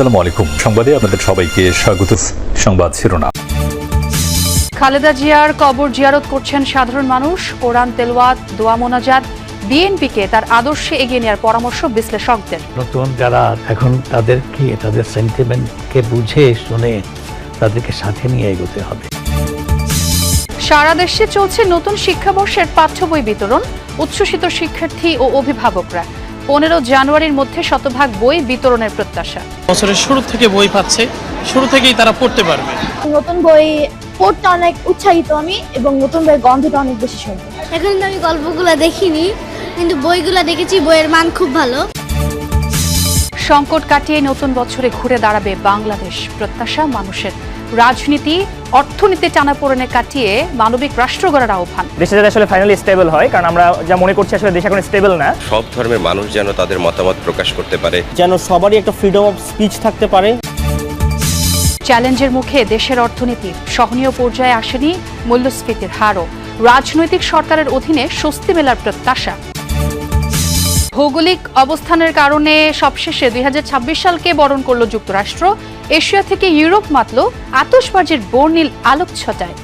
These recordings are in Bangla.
আসসালামু আলাইকুম। সংবাদে আপনাদের সবাইকে স্বাগত। সংবাদ শিরোনাম। খালেদা জিয়ার কবর জিয়ারত করছেন সাধারণ মানুষ। কোরআন তেলওয়াত দোয়া মোনাজাত। বিএনপিকে তার আদর্শে এগিয়ে নেওয়ার পরামর্শ বিশ্লেষকদের। নতুন যারা এখন তাদেরকে তাদের সেন্টিমেন্টকে বুঝে শুনে তাদেরকে সাথে নিয়ে এগোতে হবে। সারা দেশে চলছে নতুন শিক্ষাবর্ষের পাঠ্য বই বিতরণ। উচ্ছ্বসিত শিক্ষার্থী ও অভিভাবকরা পনেরো জানুয়ারির মধ্যে শতভাগ বই বিতরণের প্রত্যাশা। বছরের শুরু থেকে বই পাচ্ছে। শুরু থেকেই তারা পড়তে পারবে। নতুন বই পড়তে অনেক উৎসাহিত আমি এবং নতুন বইয়ের গন্ধটা অনেক বেশি সুন্দর এখন তো আমি গল্পগুলো দেখিনি কিন্তু বইগুলো দেখেছি বইয়ের মান খুব ভালো। সংকট কাটিয়ে নতুন বছরে ঘুরে দাঁড়াবে বাংলাদেশ প্রত্যাশা মানুষের রাজনীতি অর্থনীতি টানাপোড়েনে কাটিয়ে মানবিক রাষ্ট্র গড়ার আহ্বান। দেশে যাতে আসলে ফাইনালি স্টেবল হয় কারণ আমরা যা মনে করছি আসলে দেশ এখন স্টেবল না। সব ধর্মের মানুষ যেন তাদের মতামত প্রকাশ করতে পারে। যেন সবারই একটা ফ্রিডম অফ স্পিচ থাকতে পারে। চ্যালেঞ্জের মুখে দেশের অর্থনীতি সহনীয় পর্যায়ে আসেনি মূল্যস্ফীতির হারও। রাজনৈতিক সরকারের অধীনে স্বস্তি মেলার প্রত্যাশা। ভৌগোলিক অবস্থানের কারণে সবশেষে দুই হাজার ছাব্বিশ সালকে বরণ করল যুক্তরাষ্ট্র। এশিয়া থেকে ইউরোপ মাতল আতসবাজির বর্ণিল আলোকছটায়।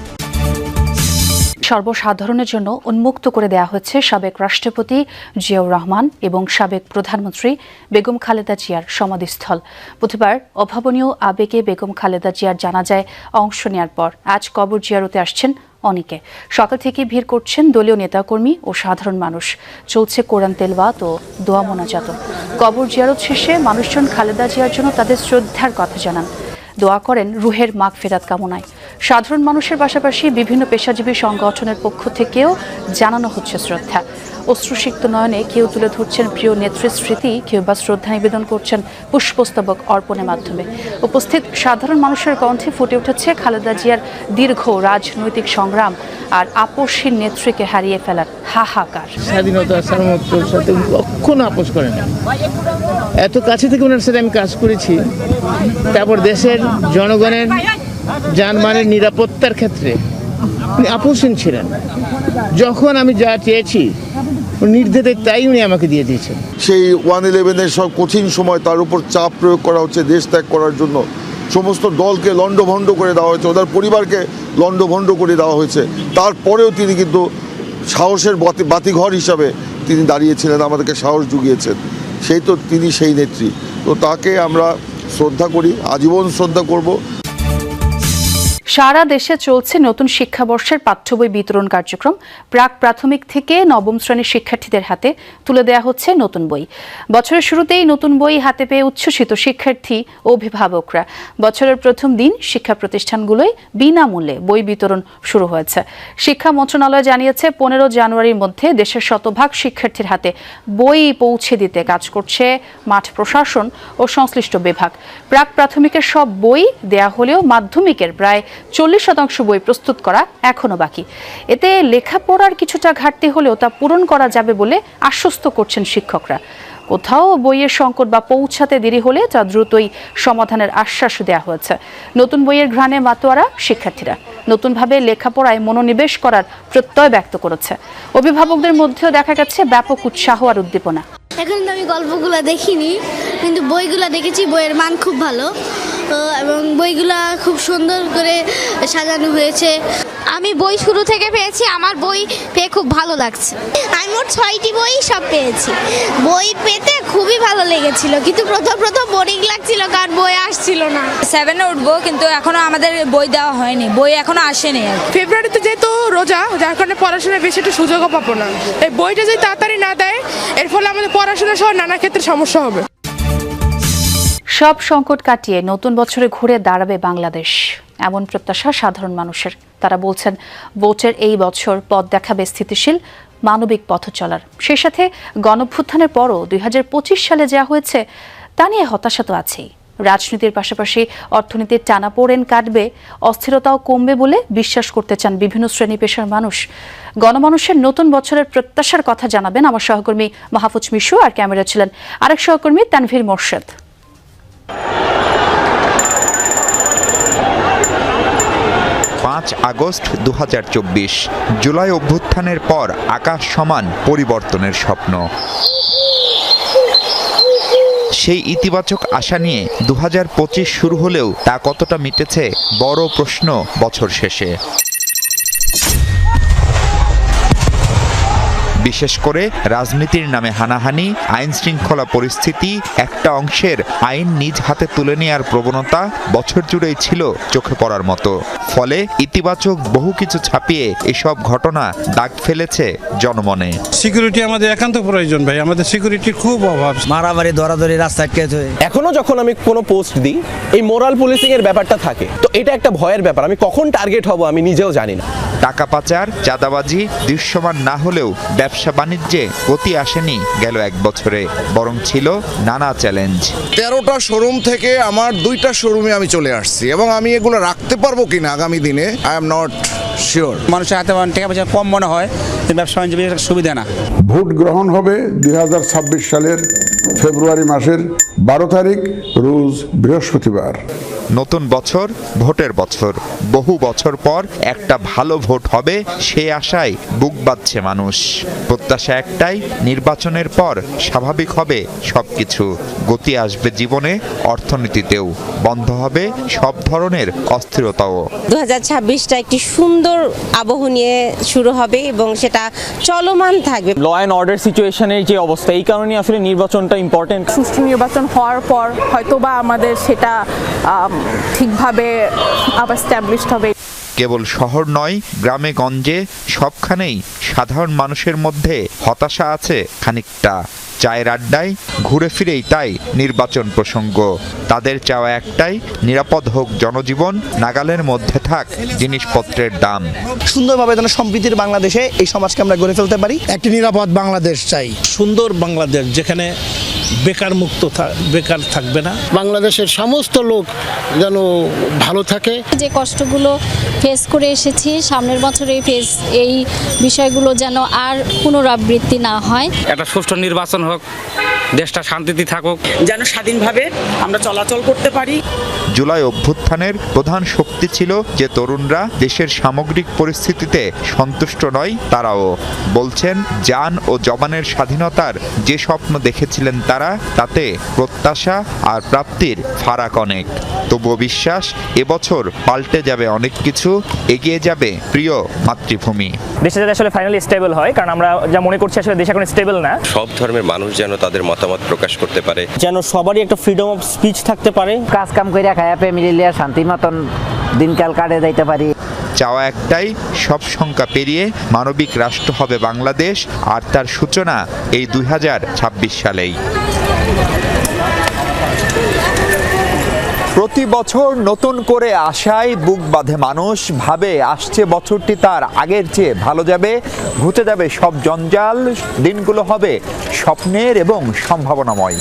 সর্বসাধারণের জন্য উন্মুক্ত করে দেওয়া হয়েছে সাবেক রাষ্ট্রপতি জিয়াউর রহমান এবং সাবেক প্রধানমন্ত্রী বেগম খালেদা জিয়ার সমাধিস্থল। বুধবার অভাবনীয় আবেগে বেগম খালেদা জিয়ার জানাজায় অংশ নেওয়ার পর আজ কবর জিয়ারতে আসছেন অনেকে। সকাল থেকে ভিড় করছেন দলীয় নেতাকর্মী ও সাধারণ মানুষ। চলছে কোরআন তেলবাত ও দোয়া মোনাজাত। কবর জিয়ারত শেষে মানুষজন খালেদা জিয়ার জন্য তাদের শ্রদ্ধার কথা জানান। দোয়া করেন রুহের মাগ ফেরাত কামনায়। সাধারণ মানুষের পাশাপাশি বিভিন্ন পেশাজীবী সংগঠনের পক্ষ থেকেও জানানো হচ্ছে শ্রদ্ধা। অশ্রুসিক্ত নয়নে কেউ তুলে ধরছেন প্রিয় নেত্রীর স্মৃতি কেউ বা শ্রদ্ধা নিবেদন করছেন পুষ্পস্তবক অর্পণের মাধ্যমে। উপস্থিত সাধারণ মানুষের কণ্ঠে ফুটে উঠেছে খালেদা জিয়ার দীর্ঘ রাজনৈতিক সংগ্রাম আর আপসীর নেত্রীকে হারিয়ে ফেলার হাহাকার। স্বাধীনতা সাথে কখনো আপোষ করেন না এত কাছে থেকে ওনার সাথে আমি কাজ করেছি। তারপর দেশের জনগণের যানবাহনের নিরাপত্তার ক্ষেত্রে আপোষহীন ছিলেন। যখন আমি যা চেয়েছি নির্দেশে তাই উনি আমাকে দিয়ে দিয়েছেন। সেই ওয়ান ইলেভেনের সব কঠিন সময় তার উপর চাপ প্রয়োগ করা হচ্ছে, দেশ ত্যাগ করার জন্য। সমস্ত দলকে লণ্ডভণ্ড করে দেওয়া হয়েছে, ওদের পরিবারকে লণ্ডভণ্ড করে দেওয়া হয়েছে। তারপরেও তিনি কিন্তু সাহসের বাতি, বাতিঘর হিসাবে তিনি দাঁড়িয়েছিলেন, আমাদেরকে সাহস জুগিয়েছেন। সেই তো তিনি সেই নেত্রী। তো তাকে আমরা শ্রদ্ধা করি, আজীবন শ্রদ্ধা করব। সারা দেশে চলছে নতুন শিক্ষাবর্ষের পাঠ্য বই বিতরণ কার্যক্রম। প্রাক প্রাথমিক থেকে নবম শ্রেণির শিক্ষার্থীদের হাতে তুলে দেওয়া হচ্ছে নতুন বই। বছরের শুরুতেই নতুন বই হাতে পেয়ে উচ্ছ্বসিত শিক্ষার্থী ও অভিভাবকরা। বছরের প্রথম দিন শিক্ষা প্রতিষ্ঠানগুলোয় বিনামূল্যে বই বিতরণ শুরু হয়েছে। শিক্ষা মন্ত্রণালয় জানিয়েছে, পনেরো জানুয়ারির মধ্যে দেশের শতভাগ শিক্ষার্থীর হাতে বই পৌঁছে দিতে কাজ করছে মাঠ প্রশাসন ও সংশ্লিষ্ট বিভাগ। প্রাক প্রাথমিকের সব বই দেয়া হলেও মাধ্যমিকের প্রায় চল্লিশ শতাংশ বই প্রস্তুত করা এখনও বাকি। এতে লেখাপড়ার কিছুটা ঘাটতি হলেও তা পূরণ করা যাবে বলে আশ্বস্ত করছেন শিক্ষকরা। কোথাও বইয়ের সংকট বা পৌঁছাতে দেরি হলে তা দ্রুতই সমাধানের আশ্বাস দেওয়া হয়েছে। নতুন বইয়ের ঘ্রাণে মাতোয়ারা শিক্ষার্থীরা। নতুনভাবে লেখাপড়ায় মনোনিবেশ করার প্রত্যয় ব্যক্ত করেছে। অভিভাবকদের মধ্যেও দেখা গেছে ব্যাপক উৎসাহ আর উদ্দীপনা। এখন আমি গল্পগুলো দেখিনি, কিন্তু বইগুলো দেখেছি, বইয়ের মান খুব ভালো। এবং বইগুলা খুব সুন্দর করে সাজানো হয়েছে। আমি বই শুরু থেকে পেয়েছি আমার বই পেয়ে খুব ভালো লাগছে। আমি মোট ছয়টি বই সব পেয়েছি। বই পেতে খুবই ভালো লেগেছিল কিন্তু প্রথম প্রথম বোরিং লাগছিল কারণ বই আসছিল না। সেভেনে উঠবো কিন্তু এখনও আমাদের বই দেওয়া হয়নি বই এখনও আসেনি আর ফেব্রুয়ারিতে যেহেতু রোজা যার কারণে পড়াশোনার বেশি একটু সুযোগও পাবো না। এই বইটা যদি তাড়াতাড়ি না দেয় এর ফলে আমাদের পড়াশোনা সহ নানা ক্ষেত্রে সমস্যা হবে। সব সংকট কাটিয়ে নতুন বছরে ঘুরে দাঁড়াবে বাংলাদেশ। এমন প্রত্যাশা সাধারণ মানুষের। তারা বলছেন ভোটের এই বছর পথ দেখাবে স্থিতিশীল, মানবিক পথ চলার। সেই সাথে গণভ্যুত্থানের পরও দুই হাজার পঁচিশ সালে যা হয়েছে, তা নিয়ে হতাশা তো আছেই। রাজনীতির পাশাপাশি অর্থনীতির টানাপোড়েন কাটবে, অস্থিরতাও কমবে বলে বিশ্বাস করতে চান বিভিন্ন শ্রেণি পেশার মানুষ। গণমানুষের নতুন বছরের প্রত্যাশার কথা জানাবেন আমার সহকর্মী মাহফুজ মিশু আর ক্যামেরা ছিলেন আরেক সহকর্মী তানভীর মোর্শেদ। পাঁচ আগস্ট দু হাজার চব্বিশ। জুলাই অভ্যুত্থানের পর আকাশ সমান পরিবর্তনের স্বপ্ন। সেই ইতিবাচক আশা নিয়ে দু হাজার পঁচিশ শুরু হলেও তা কতটা মিটেছে বড় প্রশ্ন বছর শেষে। বিশেষ করে রাজনীতির নামে হানাহানি আইন শৃঙ্খলা পরিস্থিতি একটা অংশের আইন নিজ হাতে তুলে নেওয়ার প্রবণতা বছর জুড়েই ছিল চোখে পড়ার মতো। ফলে ইতিবাচক বহু কিছু ছাপিয়ে এসব ঘটনা দাগ ফেলেছে জনমনে। সিকিউরিটি আমাদের একান্ত প্রয়োজন ভাই আমাদের সিকিউরিটির খুব অভাব। মারামারি ধরাধরি রাস্তায় কে এখনও যখন আমি কোনো পোস্ট দিই এই মোরাল পুলিশিং এর ব্যাপারটা থাকে। তো এটা একটা ভয়ের ব্যাপার আমি কখন টার্গেট হব আমি নিজেও জানি না। টাকা পাচার, চাঁদাবাজি, দৃশ্যমান না হলেও ব্যবসা বাণিজ্যে গতি আসেনি গেল এক বছরে, বরং ছিল নানা চ্যালেঞ্জ তেরোটা শোরুম থেকে আমার দুইটা শোরুমে আমি চলে আসছি এবং আমি এগুলো রাখতে পারব কিনা আগামী দিনে আই এম নট শিওর মানুষের হাতে টাকা পয়সা কম মনে হয় ব্যবসা বাণিজ্য সুবিধা না। ভোট গ্রহণ হবে দু হাজার ছাব্বিশ সালের ফেব্রুয়ারি মাসের বারো তারিখ রোজ বৃহস্পতিবার। নতুন বছর ভোটের বছর। বহু বছর পর একটা ভালো ভোট হবে সে আশায় বুক বাঁধছে মানুষ। প্রত্যাশা একটাই নির্বাচনের পর স্বাভাবিক হবে সব কিছু গতি আসবে জীবনে অর্থনীতিতেও। বন্ধ হবে সব ধরনের অস্থিরতাও। দু হাজার ছাব্বিশটা একটি সুন্দর আবহ নিয়ে শুরু হবে এবং সেটা চলমান থাকবে। ল অ্যান্ড অর্ডার সিচুয়েশনের যে অবস্থা এই কারণে আসলে নির্বাচনটা ইম্পর্টেন্ট সুষ্ঠু নির্বাচন হওয়ার পর হয়তোবা আমাদের সেটা ঠিকভাবে আবার স্ট্যাবলিশড হবে। কেবল শহর নয় গ্রামে গঞ্জে সবখানেই সাধারণ মানুষের মধ্যে হতাশা আছে খানিকটা। চায়ের আড্ডায় ঘুরে ফিরেই তাই নির্বাচন প্রসঙ্গ। তাদের চাওয়া একটাই নিরাপদ হোক জনজীবন নাগালের মধ্যে থাক জিনিসপত্রের দাম। সুন্দরভাবে যেন সম্প্রীতির বাংলাদেশে এই সমাজকে আমরা গড়ে ফেলতে পারি। একটি নিরাপদ বাংলাদেশ চাই। সুন্দর বাংলাদেশ যেখানে বেকার মুক্ত বেকার থাকবে না। বাংলাদেশের সমস্ত লোক যেন ভালো থাকে। যে কষ্টগুলো ফেস করে এসেছি সামনের বছর এই ফেস এই বিষয়গুলো যেন আর পুনরাবৃত্তি না হয়। একটা সুষ্ঠু নির্বাচন হোক দেশটা শান্তিতে থাকুক। যেন স্বাধীনভাবে আমরা চলাচল করতে পারি। জুলাই অভ্যুত্থানের প্রধান শক্তি ছিল যে তরুণরা দেশের সামগ্রিক পরিস্থিতিতে সন্তুষ্ট নয় তারাও। বলছেন যান ও জবানের স্বাধীনতার যে স্বপ্ন দেখেছিলেন তারা তাতে প্রত্যাশা আর প্রাপ্তির ফারাক অনেক। তবুও বিশ্বাস এবছর পাল্টে যাবে অনেক কিছু এগিয়ে যাবে প্রিয় মাতৃভূমি। দেশে যাতে আসলে ফাইনালি স্টেবল হয় কারণ আমরা যা মনে করছি আসলে দেশ এখন স্টেবল না। সব ধর্মের মানুষ যেন তাদের মতামত প্রকাশ করতে পারে। যেন সবারই একটা ফ্রিডম অফ স্পিচ থাকতে পারে। কাজ কাম করে খায়া ফ্যামিলি লিয়া শান্তি মতন দিনকাল কাটে যাইতে পারি। চাওয়া একটাই সব সংখ্যা পেরিয়ে মানবিক রাষ্ট্র হবে বাংলাদেশ আর তার সূচনা এই দুই হাজার ছাব্বিশ সালেই। প্রতি বছর নতুন করে আশায় বুক বাঁধে মানুষ, ভাবে আসছে বছরটি তার আগের চেয়ে ভালো যাবে, ঘুচে যাবে সব জঞ্জাল, দিনগুলো হবে স্বপ্নের এবং সম্ভাবনাময়।